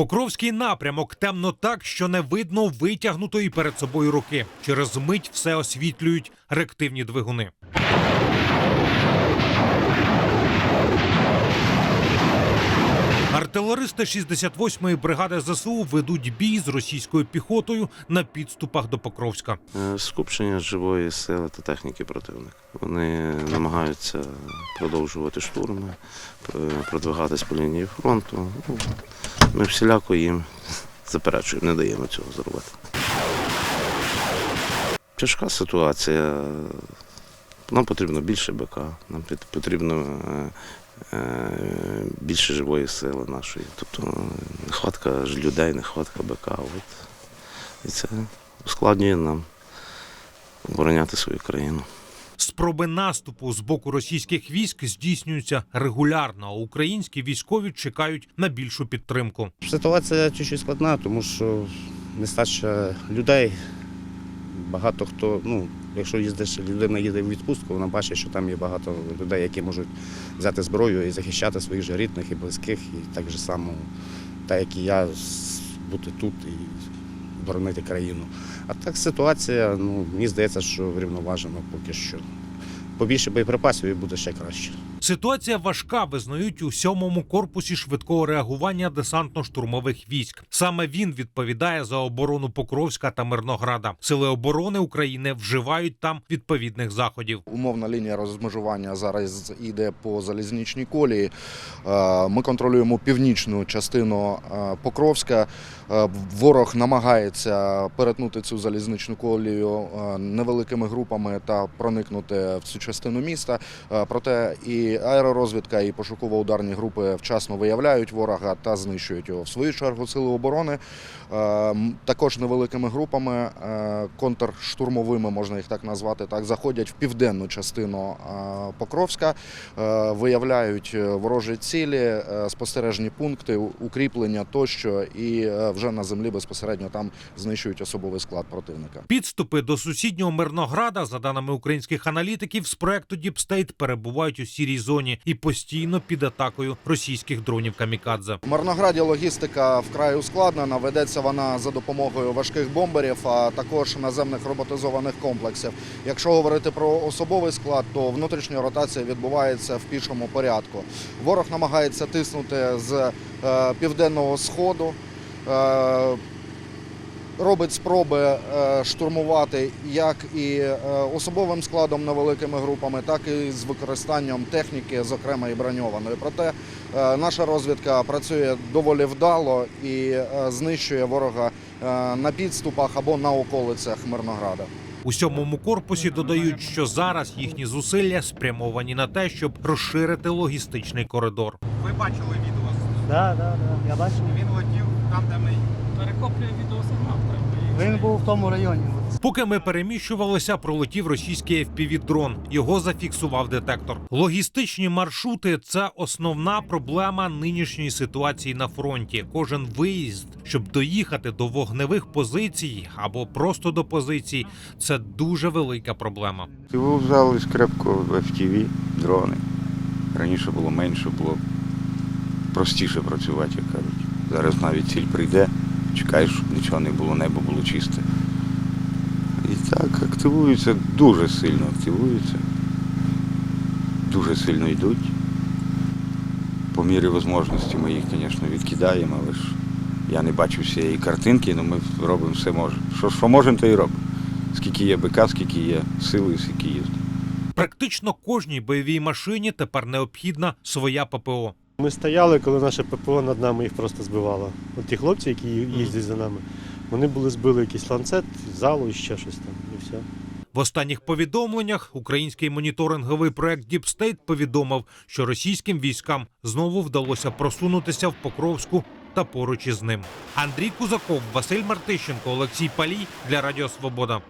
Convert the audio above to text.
Покровський напрямок темно так, що не видно витягнутої перед собою руки. Через мить все освітлюють реактивні двигуни. Артилеристи 68-ї бригади ЗСУ ведуть бій з російською піхотою на підступах до Покровська. Е, Скупчення живої сили та техніки противника. Вони намагаються продовжувати штурми, е, продвигатись по лінії фронту. Ну, Ми всіляко їм заперечуємо, не даємо цього зробити. Тяжка ситуація. Нам потрібно більше БК, нам потрібно е, більше живої сили нашої. Тобто е, нехватка людей, нехватка БК. От. І це ускладнює нам обороняти свою країну. Спроби наступу з боку російських військ здійснюються регулярно. а Українські військові чекають на більшу підтримку. Ситуація чуть-чуть складна, тому що нестача людей. Багато хто, ну, якщо їздиш, людина їде в відпустку, вона бачить, що там є багато людей, які можуть взяти зброю і захищати своїх же рідних і близьких, і так же само, так як і я, бути тут і боронити країну. А так ситуація, ну, мені здається, що врівноважена поки що. Побільше боєприпасів і буде ще краще. Ситуація важка, визнають у сьомому корпусі швидкого реагування десантно-штурмових військ. Саме він відповідає за оборону Покровська та Мирнограда. Сили оборони України вживають там відповідних заходів. Умовна лінія розмежування зараз йде по залізничній колії. Е, Ми контролюємо північну частину е, Покровська. Е, Ворог намагається перетнути цю залізничну колію невеликими групами та проникнути в цю частину міста. Проте і аеророзвідка, і пошуково-ударні групи вчасно виявляють ворога та знищують його. В свою чергу сили оборони е, також невеликими групами, е, контрштурмовими, можна їх так назвати, так заходять в південну частину е, Покровська, виявляють ворожі цілі, спостережні пункти, укріплення тощо, і вже на землі безпосередньо там знищують особовий склад противника. Підступи до сусіднього Мирнограда, за даними українських аналітиків, з проекту State перебувають у сірій зоні і постійно під атакою російських дронів камікадзе. В Марнограді логістика вкрай ускладнена. Ведеться вона за допомогою важких бомберів, а також наземних роботизованих комплексів. Якщо говорити про особовий склад, то внутрішня ротація відбувається в пішому порядку. Ворог намагається тиснути з е, південного сходу. Робить спроби е, штурмувати як і е, особовим складом невеликими групами, так і з використанням техніки, зокрема і броньованої. Проте Е, Наша розвідка працює доволі вдало і знищує ворога на підступах або на околицях Мирнограда. У сьомому корпусі додають, що зараз їхні зусилля спрямовані на те, щоб розширити логістичний коридор. Ви бачили відео? Так, так, так. Я бачив. Він летів там, де ми перехоплює відеосигнал. Він був в тому районі. Поки ми переміщувалися, пролетів російський FPV-дрон. Його зафіксував детектор. Логістичні маршрути це основна проблема нинішньої ситуації на фронті. Кожен виїзд, щоб доїхати до вогневих позицій або просто до позицій, це дуже велика проблема. Його взяли скрепко в FTV, дрони. Раніше було менше, було простіше працювати, як кажуть. Зараз навіть ціль прийде, чекаєш, щоб нічого не було, небо було чисте. І так активуються, дуже сильно активуються. Дуже сильно йдуть. По мірі можливості ми їх, звісно, відкидаємо, але ж я не бачу всієї картинки, але ми робимо все можемо. Що, що можемо, то і робимо. Скільки є БК, скільки є сили, скільки є. Практично кожній бойовій машині тепер необхідна своя ППО. Ми стояли, коли наше ППО над нами їх просто збивало. От ті хлопці, які їздять за нами, вони були збили якийсь ланцет, залу і ще щось там, і все. В останніх повідомленнях український моніторинговий проект Deep State повідомив, що російським військам знову вдалося просунутися в Покровську та поруч із ним. Андрій Кузаков, Василь Мартищенко, Олексій Палій для Радіо Свобода.